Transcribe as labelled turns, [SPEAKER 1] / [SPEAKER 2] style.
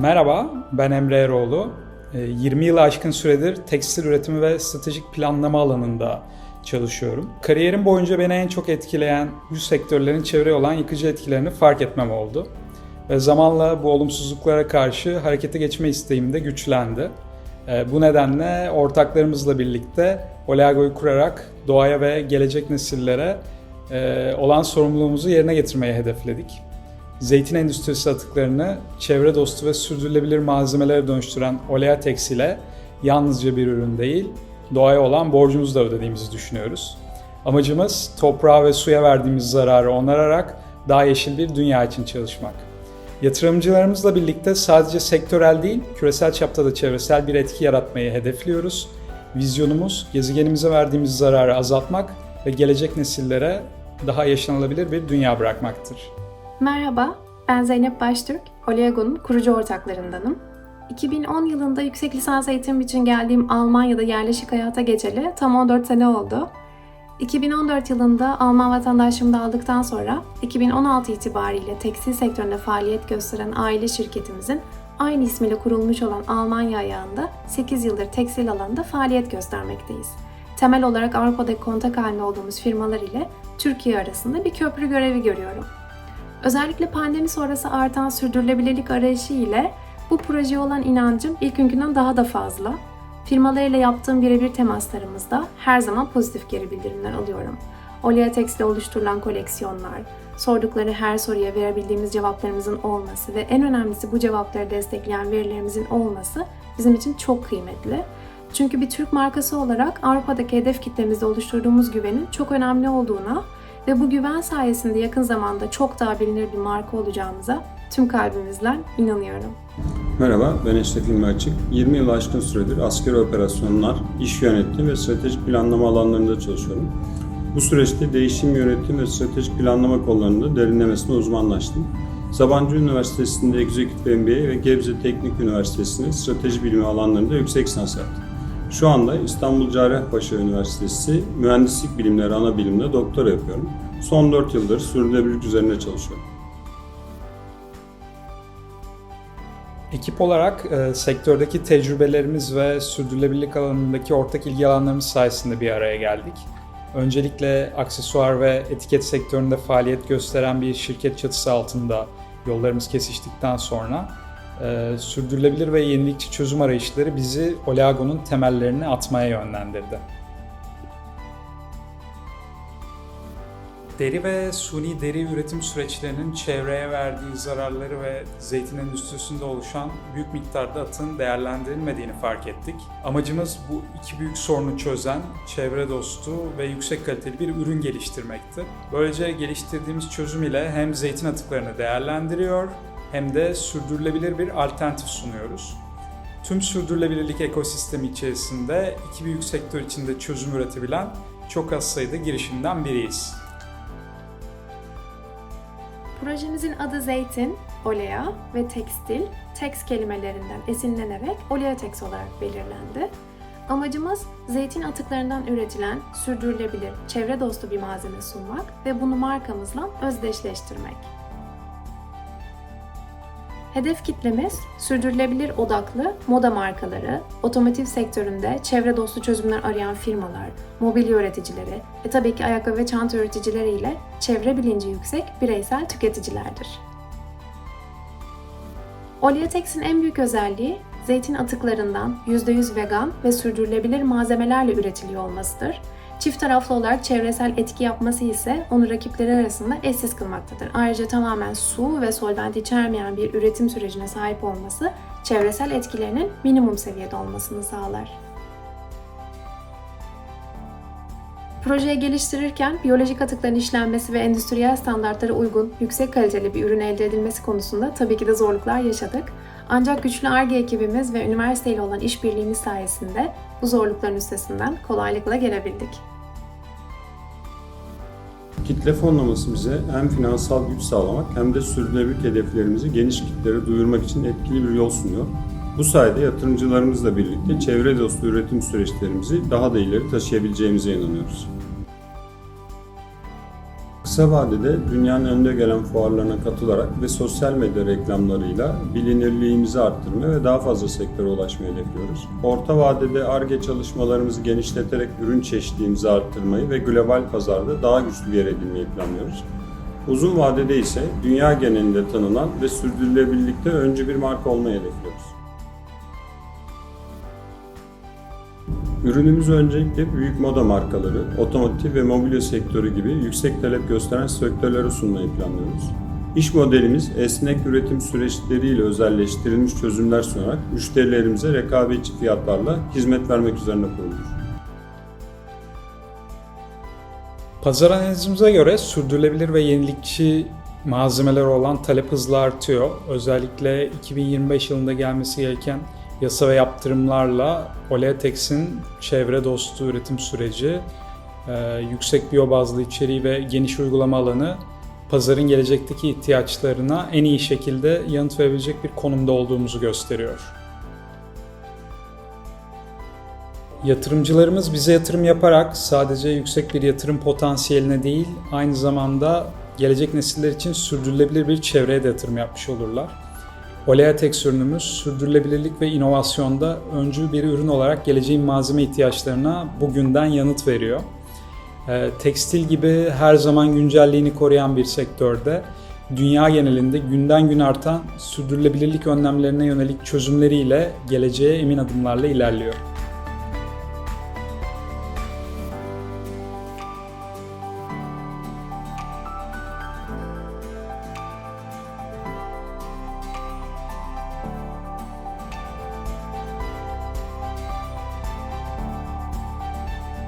[SPEAKER 1] Merhaba, ben Emre Eroğlu. Ee, 20 yılı aşkın süredir tekstil üretimi ve stratejik planlama alanında çalışıyorum. Kariyerim boyunca beni en çok etkileyen bu sektörlerin çevreye olan yıkıcı etkilerini fark etmem oldu. Ve zamanla bu olumsuzluklara karşı harekete geçme isteğim de güçlendi. Ee, Bu nedenle ortaklarımızla birlikte Oleago'yu kurarak doğaya ve gelecek nesillere e, olan sorumluluğumuzu yerine getirmeyi hedefledik zeytin endüstrisi atıklarını çevre dostu ve sürdürülebilir malzemelere dönüştüren Olea Tekstil'e yalnızca bir ürün değil, doğaya olan borcumuzu da ödediğimizi düşünüyoruz. Amacımız toprağa ve suya verdiğimiz zararı onararak daha yeşil bir dünya için çalışmak. Yatırımcılarımızla birlikte sadece sektörel değil, küresel çapta da çevresel bir etki yaratmayı hedefliyoruz. Vizyonumuz gezegenimize verdiğimiz zararı azaltmak ve gelecek nesillere daha yaşanılabilir bir dünya bırakmaktır.
[SPEAKER 2] Merhaba, ben Zeynep Baştürk, Oleago'nun kurucu ortaklarındanım. 2010 yılında yüksek lisans eğitim için geldiğim Almanya'da yerleşik hayata geçeli tam 14 sene oldu. 2014 yılında Alman vatandaşlığımı da aldıktan sonra 2016 itibariyle tekstil sektöründe faaliyet gösteren aile şirketimizin aynı ismiyle kurulmuş olan Almanya ayağında 8 yıldır tekstil alanında faaliyet göstermekteyiz. Temel olarak Avrupa'daki kontak halinde olduğumuz firmalar ile Türkiye arasında bir köprü görevi görüyorum. Özellikle pandemi sonrası artan sürdürülebilirlik arayışı ile bu projeye olan inancım ilk günkünden daha da fazla. Firmalarıyla yaptığım birebir temaslarımızda her zaman pozitif geri bildirimler alıyorum. Olea Tex'le oluşturulan koleksiyonlar, sordukları her soruya verebildiğimiz cevaplarımızın olması ve en önemlisi bu cevapları destekleyen verilerimizin olması bizim için çok kıymetli. Çünkü bir Türk markası olarak Avrupa'daki hedef kitlemizde oluşturduğumuz güvenin çok önemli olduğuna ve bu güven sayesinde yakın zamanda çok daha bilinir bir marka olacağımıza tüm kalbimizle inanıyorum.
[SPEAKER 3] Merhaba, ben Eşref İlmi Açık. 20 yıl aşkın süredir askeri operasyonlar, iş yönetimi ve stratejik planlama alanlarında çalışıyorum. Bu süreçte değişim yönetim ve stratejik planlama konularında derinlemesine uzmanlaştım. Sabancı Üniversitesi'nde Executive MBA ve Gebze Teknik Üniversitesi'nde strateji bilimi alanlarında yüksek lisans yaptım. Şu anda İstanbul Cerrahpaşa Üniversitesi Mühendislik Bilimleri ana bilimde doktora yapıyorum. Son 4 yıldır sürdürülebilirlik üzerine çalışıyorum.
[SPEAKER 1] Ekip olarak e, sektördeki tecrübelerimiz ve sürdürülebilirlik alanındaki ortak ilgi alanlarımız sayesinde bir araya geldik. Öncelikle aksesuar ve etiket sektöründe faaliyet gösteren bir şirket çatısı altında yollarımız kesiştikten sonra e, sürdürülebilir ve yenilikçi çözüm arayışları bizi Oleago'nun temellerini atmaya yönlendirdi. Deri ve suni deri üretim süreçlerinin çevreye verdiği zararları ve zeytin endüstrisinde oluşan büyük miktarda atın değerlendirilmediğini fark ettik. Amacımız bu iki büyük sorunu çözen, çevre dostu ve yüksek kaliteli bir ürün geliştirmekti. Böylece geliştirdiğimiz çözüm ile hem zeytin atıklarını değerlendiriyor hem de sürdürülebilir bir alternatif sunuyoruz. Tüm sürdürülebilirlik ekosistemi içerisinde iki büyük sektör içinde çözüm üretebilen çok az sayıda girişimden biriyiz.
[SPEAKER 2] Projemizin adı Zeytin, Olea ve Tekstil, Tex kelimelerinden esinlenerek Oleatex olarak belirlendi. Amacımız zeytin atıklarından üretilen sürdürülebilir, çevre dostu bir malzeme sunmak ve bunu markamızla özdeşleştirmek. Hedef kitlemiz sürdürülebilir odaklı moda markaları, otomotiv sektöründe çevre dostu çözümler arayan firmalar, mobilya üreticileri ve tabii ki ayakkabı ve çanta üreticileri ile çevre bilinci yüksek bireysel tüketicilerdir. Oleatex'in en büyük özelliği zeytin atıklarından %100 vegan ve sürdürülebilir malzemelerle üretiliyor olmasıdır. Çift taraflı olarak çevresel etki yapması ise onu rakipleri arasında eşsiz kılmaktadır. Ayrıca tamamen su ve solvent içermeyen bir üretim sürecine sahip olması çevresel etkilerinin minimum seviyede olmasını sağlar. Projeyi geliştirirken biyolojik atıkların işlenmesi ve endüstriyel standartlara uygun, yüksek kaliteli bir ürün elde edilmesi konusunda tabii ki de zorluklar yaşadık. Ancak güçlü ARGE ekibimiz ve üniversiteyle olan işbirliğimiz sayesinde bu zorlukların üstesinden kolaylıkla gelebildik.
[SPEAKER 3] Kitle fonlaması bize hem finansal güç sağlamak hem de sürdürülebilirlik hedeflerimizi geniş kitlere duyurmak için etkili bir yol sunuyor. Bu sayede yatırımcılarımızla birlikte çevre dostu üretim süreçlerimizi daha da ileri taşıyabileceğimize inanıyoruz. Kısa vadede dünyanın önde gelen fuarlarına katılarak ve sosyal medya reklamlarıyla bilinirliğimizi arttırma ve daha fazla sektöre ulaşmayı hedefliyoruz. Orta vadede ARGE çalışmalarımızı genişleterek ürün çeşitliliğimizi arttırmayı ve global pazarda daha güçlü bir yer edinmeyi planlıyoruz. Uzun vadede ise dünya genelinde tanınan ve sürdürülebilirlikte öncü bir marka olmayı hedefliyoruz. Ürünümüz öncelikle büyük moda markaları, otomotiv ve mobilya sektörü gibi yüksek talep gösteren sektörlere sunmayı planlıyoruz. İş modelimiz esnek üretim süreçleriyle özelleştirilmiş çözümler sunarak müşterilerimize rekabetçi fiyatlarla hizmet vermek üzerine kuruludur.
[SPEAKER 1] Pazar analizimize göre sürdürülebilir ve yenilikçi malzemeler olan talep hızla artıyor. Özellikle 2025 yılında gelmesi gereken yasa ve yaptırımlarla Oleatex'in çevre dostu üretim süreci, e, yüksek biyobazlı içeriği ve geniş uygulama alanı pazarın gelecekteki ihtiyaçlarına en iyi şekilde yanıt verebilecek bir konumda olduğumuzu gösteriyor. Yatırımcılarımız bize yatırım yaparak sadece yüksek bir yatırım potansiyeline değil, aynı zamanda gelecek nesiller için sürdürülebilir bir çevreye de yatırım yapmış olurlar. Oleatex ürünümüz sürdürülebilirlik ve inovasyonda öncü bir ürün olarak geleceğin malzeme ihtiyaçlarına bugünden yanıt veriyor. Ee, Tekstil gibi her zaman güncelliğini koruyan bir sektörde dünya genelinde günden gün artan sürdürülebilirlik önlemlerine yönelik çözümleriyle geleceğe emin adımlarla ilerliyor.